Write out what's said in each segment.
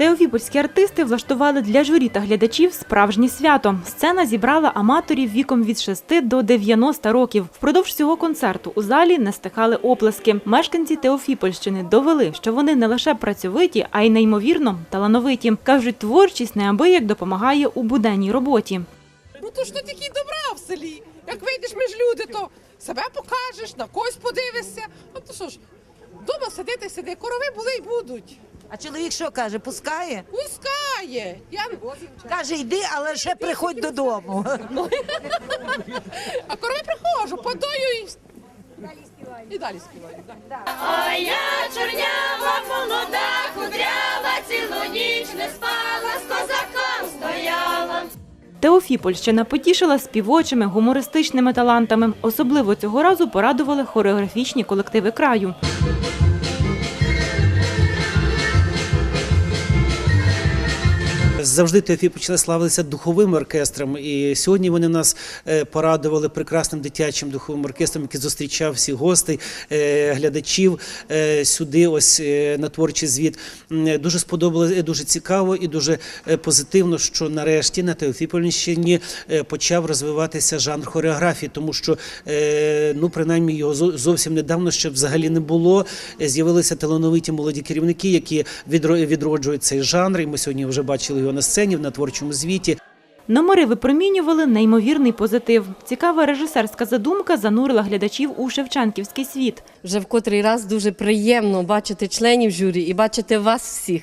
Теофіпольські артисти влаштували для журі та глядачів справжнє свято. Сцена зібрала аматорів віком від 6 до 90 років. Впродовж цього концерту у залі не стихали оплески. Мешканці Теофіпольщини довели, що вони не лише працьовиті, а й неймовірно талановиті. кажуть, творчість неабияк допомагає у буденній роботі. Ну то ж то тільки добра в селі. Як вийдеш між люди, то себе покажеш, на когось подивишся. Ну то що ж, вдома сидити, сиди, корови були й будуть. А чоловік що каже? Пускає? Пускає. Я... Каже, йди, але ще приходь додому. А корови приходжу, подою і... І далі співаю. А я чорнява, молода, кудрява, цілу ніч не спала, з козаком стояла. Теофіпольщина потішила співочими гумористичними талантами. Особливо цього разу порадували хореографічні колективи краю. Завжди Теофіпочли славилися духовим оркестром, і сьогодні вони нас е, порадували прекрасним дитячим духовим оркестром, який зустрічав всіх гостей, е, глядачів е, сюди, ось на творчий звіт. Дуже сподобалося, дуже цікаво і дуже позитивно, що нарешті на Теофіпольщині почав розвиватися жанр хореографії, тому що ну принаймні його зовсім недавно ще взагалі не було. З'явилися талановиті молоді керівники, які відро- відроджують цей жанр. І ми сьогодні вже бачили його на сцені на творчому звіті. Номери випромінювали неймовірний позитив. Цікава режисерська задумка занурила глядачів у шевченківський світ. Вже в котрий раз дуже приємно бачити членів журі і бачити вас всіх.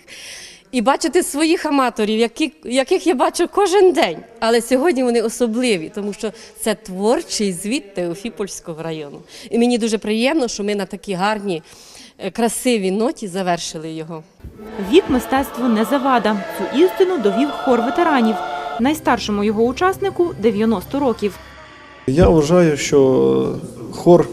І бачити своїх аматорів, які, яких я бачу кожен день. Але сьогодні вони особливі, тому що це творчий звіт Теофіпольського району. І мені дуже приємно, що ми на такій гарній, е, красивій ноті завершили його. Вік мистецтву не завада. Цю істину довів хор ветеранів. Найстаршому його учаснику 90 років. Я вважаю, що хор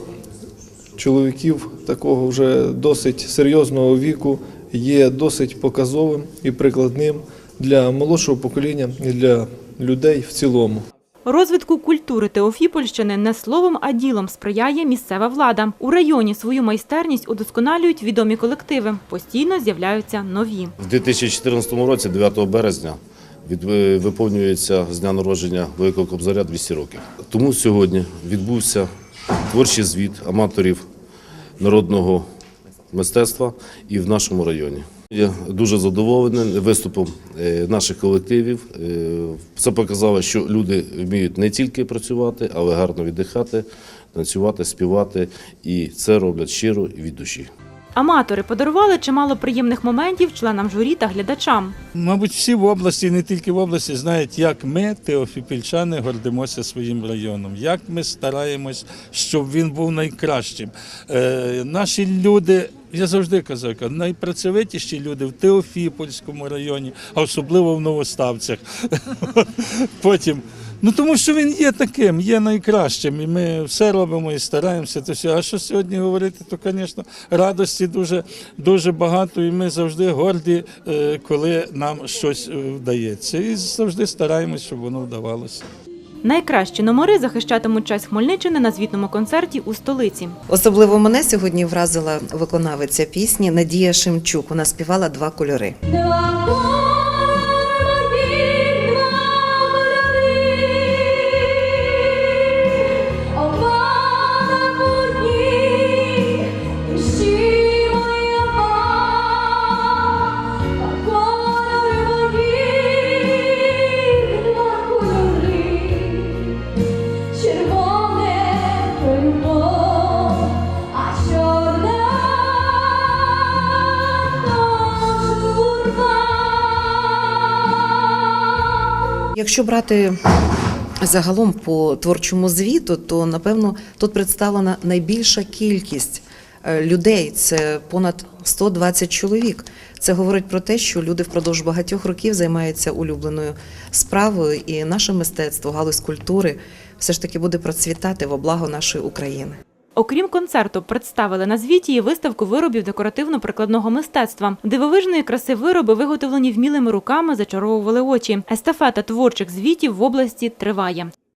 чоловіків такого вже досить серйозного віку є досить показовим і прикладним для молодшого покоління і для людей в цілому. Розвитку культури Теофіпольщини не словом, а ділом сприяє місцева влада. У районі свою майстерність удосконалюють відомі колективи. Постійно з'являються нові. В 2014 році, 9 березня, е, виповнюється з дня народження Великого Кобзаря 200 років. Тому сьогодні відбувся творчий звіт аматорів народного мистецтва і в нашому районі. Я дуже задоволений виступом е, наших колективів. Е, Це показало, що люди вміють не тільки працювати, але гарно віддихати, танцювати, співати. І це роблять щиро і від душі. Аматори подарували чимало приємних моментів членам журі та глядачам. Мабуть, всі в області, не тільки в області, знають, як ми, теофіпільчани, гордимося своїм районом, як ми стараємось, щоб він був найкращим. Е, наші люди, я завжди казав, найпрацьовитіші люди в Теофіпольському районі, а особливо в Новоставцях. Потім. Ну тому що він є таким, є найкращим, і ми все робимо і стараємося. То все. А що сьогодні говорити, то, звісно, радості дуже, дуже багато, і ми завжди горді, е, коли нам щось е, вдається. І завжди стараємось, щоб воно вдавалося. Найкращі номери захищатимуть честь Хмельниччини на звітному концерті у столиці. Особливо мене сьогодні вразила виконавиця пісні Надія Шимчук. Вона співала два кольори. Два кольори, Якщо брати загалом по творчому звіту, то напевно тут представлена найбільша кількість е, людей. Це понад 120 чоловік. Це говорить про те, що люди впродовж багатьох років займаються улюбленою справою, і наше мистецтво, галузь культури, все ж таки буде процвітати во благо нашої України. Окрім концерту, представили на звіті і виставку виробів декоративно-прикладного мистецтва. Дивовижної краси вироби, виготовлені вмілими руками, зачаровували очі. Естафета творчих звітів в області триває.